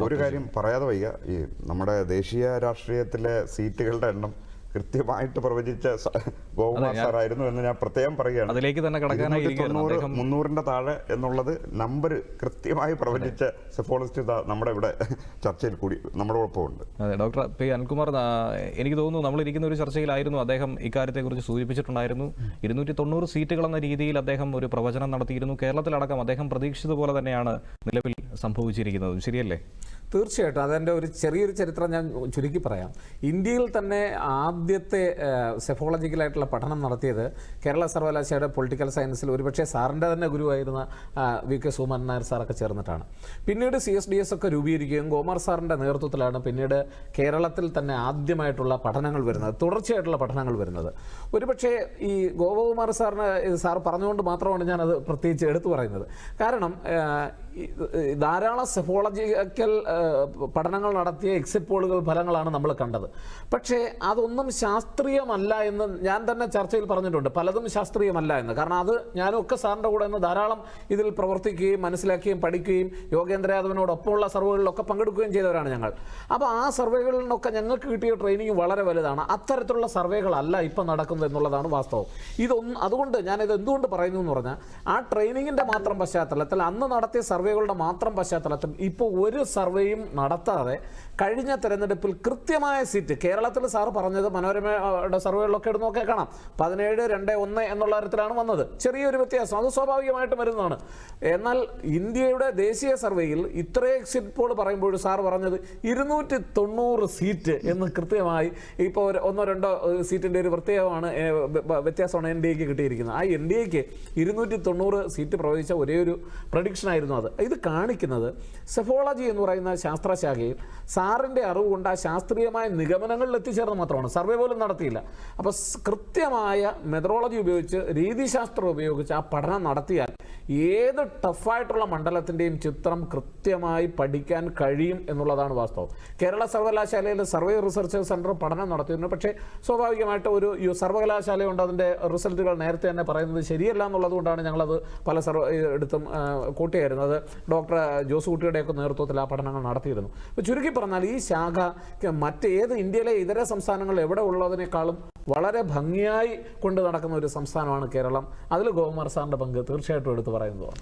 ഒരു കാര്യം പറയാതെ വയ്യ. ഈ നമ്മുടെ ദേശീയ രാഷ്ട്രീയത്തിലെ സീറ്റുകളുടെ എണ്ണം കൃത്യമായിട്ട് പ്രവചിച്ച ഗോകുമാർ സാറായിരുന്നു എന്ന് ഞാൻ പ്രത്യേകം പറയുകയാണ്. അതിലേക്ക് തന്നെ കടക്കാനായി. തൊണ്ണൂറ് മുന്നൂറിന്റെ താഴെ എന്നുള്ളത് നമ്പർ കൃത്യമായി പ്രവചിച്ച സെഫോളജിസ്റ്റ് നമ്മുടെ ഇവിടെ ചർച്ചയിൽ കൂടി നമ്മുടെ ഒപ്പമുണ്ട് അതെ ഡോക്ടർ പി അനിൽകുമാർ എനിക്ക് തോന്നുന്നു നമ്മളിരിക്കുന്ന ഒരു ചർച്ചയിലായിരുന്നു അദ്ദേഹം ഇക്കാര്യത്തെക്കുറിച്ച് സൂചിപ്പിച്ചിട്ടുണ്ടായിരുന്നു. ഇരുന്നൂറ്റി തൊണ്ണൂറ് സീറ്റുകൾ എന്ന രീതിയിൽ അദ്ദേഹം ഒരു പ്രവചനം നടത്തിയിരുന്നു. കേരളത്തിലടക്കം അദ്ദേഹം പ്രതീക്ഷിച്ചതുപോലെ തന്നെയാണ് നിലവിൽ സംഭവിച്ചിരിക്കുന്നത്. ശരിയല്ലേ? തീർച്ചയായിട്ടും. അതെന്റെ ഒരു ചെറിയൊരു ചരിത്രം ഞാൻ ചുരുക്കി പറയാം. ഇന്ത്യയിൽ തന്നെ ആദ്യത്തെ സെഫോളജിക്കലായിട്ടുള്ള പഠനം നടത്തിയത് കേരള സർവകലാശാലയുടെ പൊളിറ്റിക്കൽ സയൻസിൽ. ഒരുപക്ഷെ സാറിന്റെ തന്നെ ഗുരുവായിരുന്ന വി കെ സുമൻ നായർ സാറൊക്കെ ചേർന്നിട്ടാണ്. പിന്നീട് സി എസ് ഡി എസ് ഒക്കെ രൂപീകരിക്കുകയും ഗോമാർ സാറിന്റെ നേതൃത്വത്തിലാണ് പിന്നീട് കേരളത്തിൽ തന്നെ ആദ്യമായിട്ടുള്ള പഠനങ്ങൾ വരുന്നത് തുടർച്ചയായിട്ടുള്ള പഠനങ്ങൾ വരുന്നത്. ഒരുപക്ഷെ ഈ ഗോപകുമാർ സാറിന് സാർ പറഞ്ഞുകൊണ്ട് മാത്രമാണ് ഞാനത് പ്രത്യേകിച്ച് എടുത്തു പറയുന്നത്. കാരണം ധാരാളം സെഫോളജിക്കൽ പഠനങ്ങൾ നടത്തിയ എക്സിറ്റ് പോളുകൾ ഫലങ്ങളാണ് നമ്മൾ കണ്ടത്. പക്ഷേ അതൊന്നും ശാസ്ത്രീയമല്ല എന്ന് ഞാൻ തന്നെ ചർച്ചയിൽ പറഞ്ഞിട്ടുണ്ട്. പലതും ശാസ്ത്രീയമല്ല എന്ന്. കാരണം അത് ഞാനൊക്കെ സാറിന്റെ കൂടെ നിന്ന് ധാരാളം ഇതിൽ പ്രവർത്തിക്കുകയും മനസ്സിലാക്കുകയും പഠിക്കുകയും യോഗേന്ദ്ര യാദവിനോടൊപ്പമുള്ള സർവേകളിലൊക്കെ പങ്കെടുക്കുകയും ചെയ്തവരാണ് ഞങ്ങൾ. അപ്പോൾ ആ സർവേകളിൽ നിന്നൊക്കെ ഞങ്ങൾക്ക് കിട്ടിയ ട്രെയിനിങ് വളരെ വലുതാണ്. അത്തരത്തിലുള്ള സർവേകളല്ല ഇപ്പം നടക്കുന്നത് എന്നുള്ളതാണ് വാസ്തവം. ഇതൊന്നും അതുകൊണ്ട് ഞാനിത് എന്തുകൊണ്ട് പറയുന്നു എന്ന് പറഞ്ഞാൽ ആ ട്രെയിനിങ്ങിന്റെ മാത്രം പശ്ചാത്തലത്തിൽ അന്ന് നടത്തിയ സർവേകളുടെ മാത്രം പശ്ചാത്തലത്തിൽ ഇപ്പോൾ ഒരു സർവേയും നടത്താതെ കഴിഞ്ഞ തെരഞ്ഞെടുപ്പിൽ കൃത്യമായ സീറ്റ് കേരളത്തിൽ സാർ പറഞ്ഞത് മനോരമയുടെ സർവേകളിലൊക്കെ എടുത്ത് നോക്കിയാൽ കാണാം. പതിനേഴ് രണ്ട് ഒന്ന് എന്നുള്ള തരത്തിലാണ് വന്നത്. ചെറിയൊരു വ്യത്യാസം. അത് സ്വാഭാവികമായിട്ട് വരുന്നതാണ്. എന്നാൽ ഇന്ത്യയുടെ ദേശീയ സർവേയിൽ ഇത്രയും എക്സിറ്റ് പോൾ പറയുമ്പോൾ സാർ പറഞ്ഞത് ഇരുന്നൂറ്റി തൊണ്ണൂറ് സീറ്റ് എന്ന് കൃത്യമായി ഇപ്പോൾ ഒന്നോ രണ്ടോ സീറ്റിന്റെ ഒരു പ്രത്യേകമാണ് വ്യത്യാസമാണ് എൻ ഡി എക്ക് കിട്ടിയിരിക്കുന്നത്. ആ എൻ ഡി എക്ക് ഇരുന്നൂറ്റി തൊണ്ണൂറ് സീറ്റ് പ്രവചിച്ച ഒരേ ഒരു പ്രഡിക്ഷനായിരുന്നു അത്. ഇത് കാണിക്കുന്നത് സെഫോളജി എന്ന് പറയുന്ന ശാസ്ത്രശാഖയിൽ സാറിന്റെ അറിവ് കൊണ്ട് ആ ശാസ്ത്രീയമായ നിഗമനങ്ങളിൽ എത്തിച്ചേർന്ന് മാത്രമാണ്. സർവേ പോലും നടത്തിയില്ല. അപ്പോൾ കൃത്യമായ മെതറോളജി ഉപയോഗിച്ച് രീതിശാസ്ത്രം ഉപയോഗിച്ച് ആ പഠനം നടത്തിയാൽ ഏത് ടഫായിട്ടുള്ള മണ്ഡലത്തിന്റെയും ചിത്രം കൃത്യമായി പഠിക്കാൻ കഴിയും എന്നുള്ളതാണ് വാസ്തവം. കേരള സർവകലാശാലയിൽ സർവേ റിസർച്ച് സെന്റർ പഠനം നടത്തിയിരുന്നു പക്ഷേ സ്വാഭാവികമായിട്ട് ഒരു സർവകലാശാലയുണ്ട്. അതിന്റെ റിസൾട്ടുകൾ നേരത്തെ തന്നെ പറയുന്നത് ശരിയല്ല എന്നുള്ളതുകൊണ്ടാണ് ഞങ്ങളത് പല സർവ എടുത്തും കൂട്ടിയായിരുന്നത്. ഡോക്ടർ ജോസ് കുട്ടിയുടെയൊക്കെ നേതൃത്വത്തിൽ ആ പഠനങ്ങൾ നടത്തിയിരുന്നു. ചുരുക്കി പറഞ്ഞാൽ ഈ ശാഖ മറ്റേത് ഇന്ത്യയിലെ ഇതര സംസ്ഥാനങ്ങൾ എവിടെ ഉള്ളതിനേക്കാളും വളരെ ഭംഗിയായി കൊണ്ട് നടക്കുന്ന ഒരു സംസ്ഥാനമാണ് കേരളം. അതിൽ ഗോകുമാർ സാറിന്റെ പങ്ക് തീർച്ചയായിട്ടും എടുത്തു പറയുന്നതാണ്.